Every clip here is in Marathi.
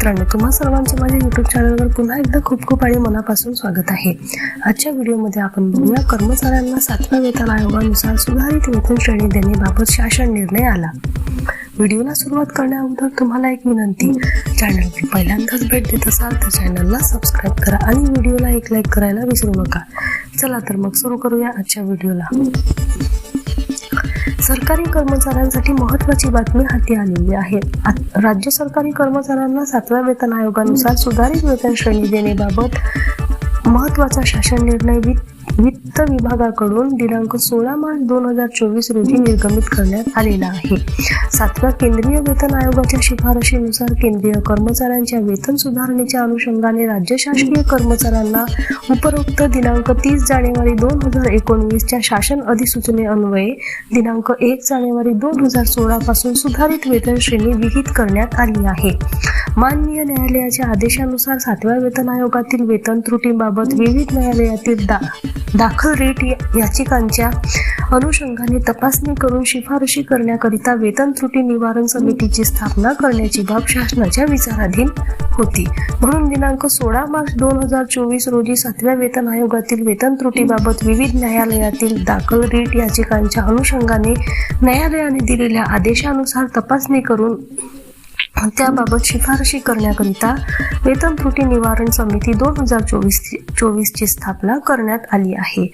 मित्रांनो तुम्हा सर्वांचे माझ्या युट्यूब चॅनलवर पुन्हा एकदा खूप खूप आणि मनापासून स्वागत आहे. आजच्या व्हिडिओमध्ये आपण बघूया कर्मचाऱ्यांना सातव्या वेतन आयोगानुसार सुधारित वेतन श्रेणी देण्याबाबत शासन निर्णय आला. व्हिडिओला सुरुवात करण्याअगोदर तुम्हाला एक विनंती चॅनलवर पहिल्यांदाच भेट देत असाल तर चॅनलला सबस्क्राईब करा आणि व्हिडिओला एक लाईक करायला विसरू नका. चला तर मग सुरू करूया आजच्या व्हिडिओला सरकारी कर्मचाऱ्यांसाठी महत्वाची बातमी हाती आलेली आहे. राज्य सरकारी कर्मचाऱ्यांना सातव्या वेतन आयोगानुसार सुधारित वेतन श्रेणी देण्याबाबत महत्त्वाचा शासन निर्णय वित्त विभागाकडून दिनांक सोळा मार्च दोन हजार चोवीस रोजी निर्गमित करण्यात आलेला आहे. सातव्या केंद्रीय वेतन आयोगाच्या शिफारशीनुसार केंद्रीय कर्मचाऱ्यांच्या वेतन सुधारणेच्या अनुषंगाने राज्य शासकीय कर्मचाऱ्यांना उपरोक्त दिनांक तीस जानेवारी दोन हजार एकोणवीसच्या शासन अधिसूचनेअन्वये दिनांक एक जानेवारी दोन हजार सोळा पासून सुधारित वेतन श्रेणी विहित करण्यात आली आहे. माननीय न्यायालयाच्या आदेशानुसार सातव्या वेतन आयोगातील वेतन त्रुटींबाबत विविध न्यायालयातील दा दाखल रेट या- याचिकांच्या अनुषंगाने तपासणी करून शिफारशी करण्याकरिता वेतन त्रुटी निवारण समितीची स्थापना करण्याची बाब शासनाच्या विचाराधीन होती. म्हणून दिनांक सोळा मार्च दोन हजार चोवीस रोजी सातव्या वेतन आयोगातील वेतन त्रुटीबाबत विविध न्यायालयातील दाखल रीट याचिकांच्या अनुषंगाने न्यायालयाने दिलेल्या आदेशानुसार तपासणी करून त्याबाबत शिफारशी करण्याकरिता वेतन त्रुटी निवारण समिती दोन हजार चोवीस चोवीसची स्थापना करण्यात आली आहे.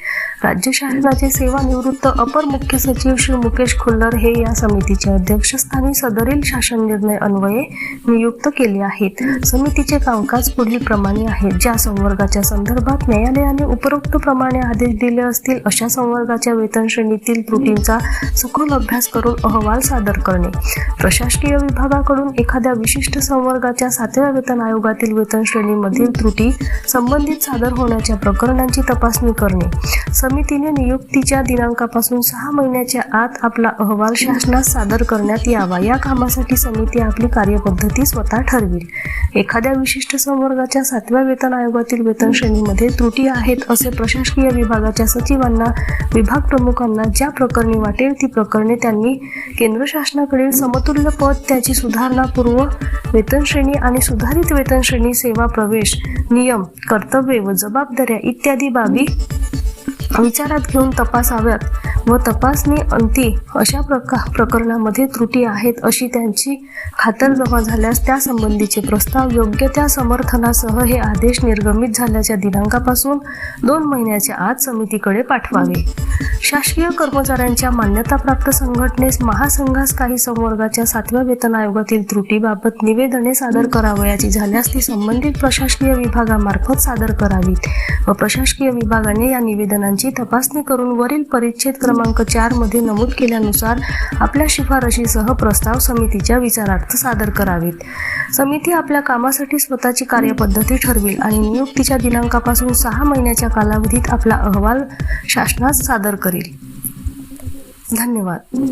राज्य शासनाचे सेवानिवृत्त अपर मुख्य सचिव श्री मुकेश खुल्लर हे या समितीचे अध्यक्षस्थानी सदरील शासन निर्णय अन्वये नियुक्त केले आहेत. समितीचे कामकाज पुढील प्रमाणे आहे. ज्या संवर्गाच्या संदर्भात न्यायालयाने उपरोक्त प्रमाणे आदेश दिले असतील अशा संवर्गाच्या वेतन श्रेणीतील त्रुटींचा सखोल अभ्यास करून अहवाल सादर करणे. प्रशासकीय विभागाकडून एखाद्या विशिष्ट संवर्गाच्या सातव्या वेतन आयोगातील वेतन श्रेणीमधील त्रुटी संबंधित सादर होण्याच्या प्रकरणांची तपासणी करणे. समितीने नियुक्तीच्या दिनांकापासून सहा महिन्याच्या आत आपला अहवाल शासनास सादर करण्यात यावा. या कामासाठी समिती आपली कार्यपद्धती स्वतः ठरविल. एखाद्या विशिष्ट संवर्गाच्या सातव्या वेतन आयोगातील वेतन श्रेणीमध्ये त्रुटी आहेत असे प्रशासकीय विभागाच्या सचिवांना विभाग प्रमुखांना ज्या प्रकरणी वाटेल ती प्रकरणे त्यांनी केंद्र शासनाकडील समतुल्य पद त्याची सुधारणा पूर्व वेतनश्रेणी आणि सुधारित वेतनश्रेणी सेवा प्रवेश नियम कर्तव्ये व जबाबदाऱ्या इत्यादी बाबी विचारात घेऊन तपासाव्यात व तपासणी अंती अशा प्रका प्रकरणामध्ये त्रुटी आहेत अशी त्यांची खातरजमा झाल्यास त्यासंबंधीचे प्रस्ताव योग्य त्या समर्थनासह हे आदेश निर्गमित झाल्याच्या दिनांकापासून दोन महिन्याच्या आत समितीकडे पाठवावे. शासकीय कर्मचाऱ्यांच्या मान्यताप्राप्त संघटनेस महासंघास काही संवर्गाच्या सातव्या वेतन आयोगातील त्रुटीबाबत निवेदने सादर करावयाची झाल्यास ती संबंधित प्रशासकीय विभागामार्फत सादर करावीत व प्रशासकीय विभागाने या निवेदनांची तपासणी करून वरील परिच्छेद क्रमांक चारमध्ये नमूद केल्यानुसार आपल्या शिफारशीसह प्रस्ताव समितीच्या विचारार्थ सादर करावेत. समिती आपल्या कामासाठी स्वतःची कार्यपद्धती ठरवेल आणि नियुक्तीच्या दिनांकापासून सहा महिन्याच्या कालावधीत आपला अहवाल शासनास सादर करेल. धन्यवाद.